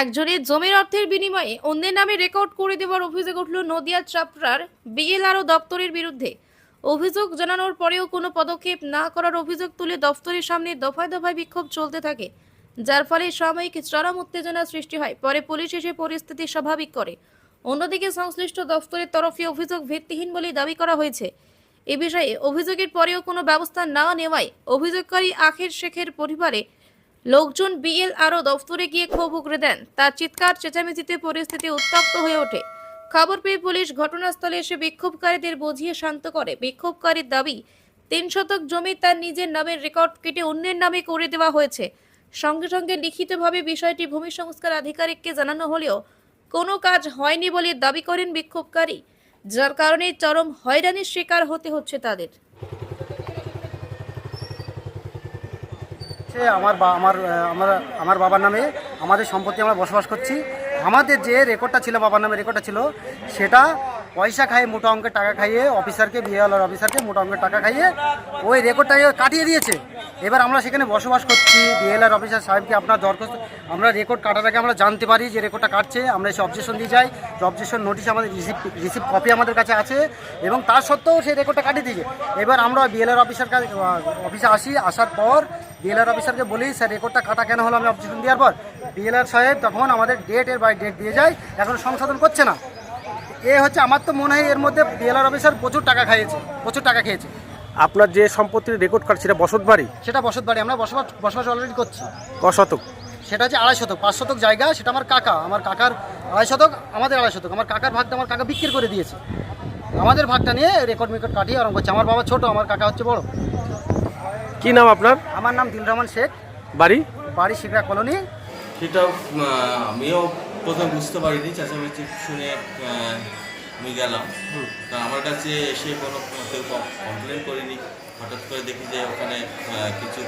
একজনের জমির অর্থের বিনিময়ে অন্যের নামে রেকর্ড করে দেওয়ার অভিযোগ উঠল নদিয়া চাপড়ার বিএলআরও দপ্তরের বিরুদ্ধে। অভিযোগ জানানোর পরেও কোনো পদক্ষেপ না করার অভিযোগ তুলে দপ্তরের সামনে দফায় দফায় বিক্ষোভ চলতে থাকে, যার ফলে সাময়িক চরম উত্তেজনা সৃষ্টি হয়, পরে পুলিশ এসে পরিস্থিতি স্বাভাবিক করে। অন্যদিকে সংশ্লিষ্ট দপ্তরের তরফে অভিযোগ ভিত্তিহীন বলে দাবি করা হয়েছে। এ বিষয়ে অভিযোগের পরেও কোনো ব্যবস্থা না নেওয়ায় অভিযোগকারী আখের শেখের পরিবারে লোকজন বিএলআরও দফতরে গিয়ে ক্ষোভ উগরে দেন। তার চিৎকার, চেঁচামেচিতে পরিস্থিতি উত্তপ্ত হয়ে ওঠে। খবর পেয়ে পুলিশ ঘটনাস্থলে এসে বিক্ষোভকারীদের বুঝিয়ে শান্ত করে। বিক্ষোভকারীর দাবি, তিন শতক জমি তার নিজের নামের রেকর্ড কেটে অন্যের নামে করে দেওয়া হয়েছে। সঙ্গে সঙ্গে লিখিতভাবে বিষয়টি ভূমি সংস্কার আধিকারিককে জানানো হলেও কোনো কাজ হয়নি বলে দাবি করেন বিক্ষোভকারী, যার কারণে চরম হয়রানির শিকার হতে হচ্ছে তাদের। সে আমার বা আমার আমার আমার বাবার নামে আমাদের সম্পত্তি আমরা বসবাস করছি। আমাদের যে রেকর্ডটা ছিল, বাবার নামে রেকর্ডটা ছিল, সেটা পয়সা খাইয়ে মোটা অঙ্কের টাকা খাইয়ে অফিসারকে বিএলআর অফিসারকে মোটা অঙ্কের টাকা খাইয়ে ওই রেকর্ডটাকে কাটিয়ে দিয়েছে। এবার আমরা সেখানে বসবাস করছি। বিএলআর অফিসার সাহেবকে আপনার দরখাস্ত আমরা রেকর্ড কাটার আগে আমরা জানতে পারি যে রেকর্ডটা কাটছে। আমরা এসে অবজেকশন দিয়ে যাই। অবজেকশন নোটিশ আমাদের রিসিভ রিসিভ কপি আমাদের কাছে আছে এবং তার সত্ত্বেও সেই রেকর্ডটা কাটিয়ে দিয়েছে। এবার আমরা বিএলআর অফিসার কাছে অফিসে আসি। আসার পর বিএলআর অফিসারকে বলি, স্যার রেকর্ডটা কাটা কেন হলো? আমি অবজেকশন দেওয়ার পর বিএলআর সাহেব তখন আমাদের ডেটের বাই ডেট দিয়ে যায়। এখন সংশোধন করছে না। এ হচ্ছে আমার তো মনে হয় এর মধ্যে বিএলআর অফিসার প্রচুর টাকা খাইয়েছে। প্রচুর টাকা খেয়েছে। আপনার যে সম্পত্তির রেকর্ড কার্ড সেটা বসত বাড়ি? সেটা বসত বাড়ি আমরা বসবাস বসবাস অলরেডি করছি। ক শতক সেটা হচ্ছে আড়াই শতক পাঁচ শতক জায়গা সেটা আমার কাকা আমার কাকার আড়াই শতক আমাদের আড়াই শতক আমার কাকার ভাগটা আমার কাকা বিক্রি করে দিয়েছে। আমাদের ভাগটা নিয়ে রেকর্ড মেকর্ড কাটিয়ে আরম্ভ করছে আমার বাবা ছোট আমার কাকা হচ্ছে বড়। কি নাম আপনার? আমার নাম দিল রহমান শেখ। বাড়ি? বাড়ি শিকরা কলোনি। সেটা আমিও প্রথম বুঝতে পারিনি চেঁচামেচি শুনে আমি গেলাম। কারণ আমার কাছে এসে কোনো কেউ কমপ্লেন করিনি। হঠাৎ করে দেখি যে ওখানে কিছু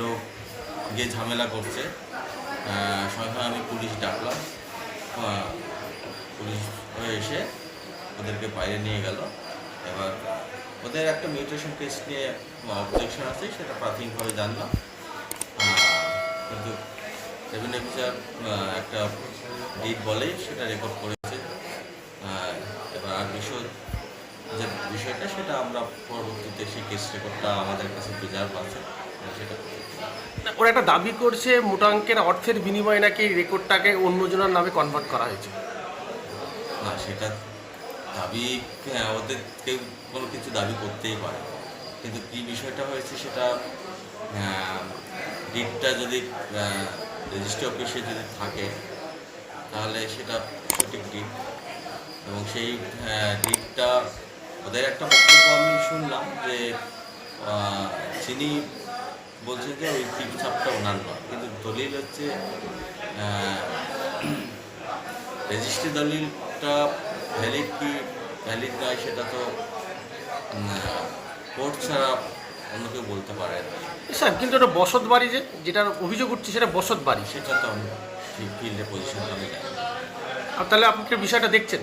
লোক গিয়ে ঝামেলা করছে। সঙ্গে আমি পুলিশ ডাকলাম। পুলিশ হয়ে এসে ওদেরকে বাইরে নিয়ে গেল। এবার ওদের একটা মিউটেশন টেস্ট নিয়ে অবজেকশন আছে সেটা প্রাথমিকভাবে জানলাম। কিন্তু রেভিনিউ অফিসার একটা ডিট বলেই সেটা রেকর্ড করেছে। বিষয় যে বিষয়টা সেটা আমরা পরবর্তীতে সেই কেস রেকর্ডটা আমাদের কাছে প্রিজার্ভ আছে সেটা ওরা একটা দাবি করছে মোটা অঙ্কের অর্থের বিনিময়ে নাকি রেকর্ডটাকে অন্যজনের নামে কনভার্ট করা হয়েছে। না সেটা দাবি হ্যাঁ, ওদের কেউ কোনো কিছু দাবি করতেই পারে। কিন্তু কি বিষয়টা হয়েছে সেটা ডিটটা যদি রেজিস্ট্রি অফিসে যদি থাকে তাহলে সেটা সঠিক ডিট এবং সেই ডিটটা ওদের একটা বক্তব্য আমি শুনলাম যে চিনি বলছে যে ওই টিপ ছাপটা ওনার নয় কিন্তু দলিল হচ্ছে রেজিস্ট্রি দলিলটা ভ্যালিড কি ভ্যালিড নয় সেটা তো কোর্ট ছাড়া অন্য কেউ বলতে পারে না। স্যার কিন্তু ওটা বসত বাড়ি যে যেটার অভিযোগ উঠছে সেটা বসত বাড়ি। সেটা তো আমি ফিল্ডে পজিশনটা আমি জানি আর তাহলে আপনি কি বিষয়টা দেখছেন?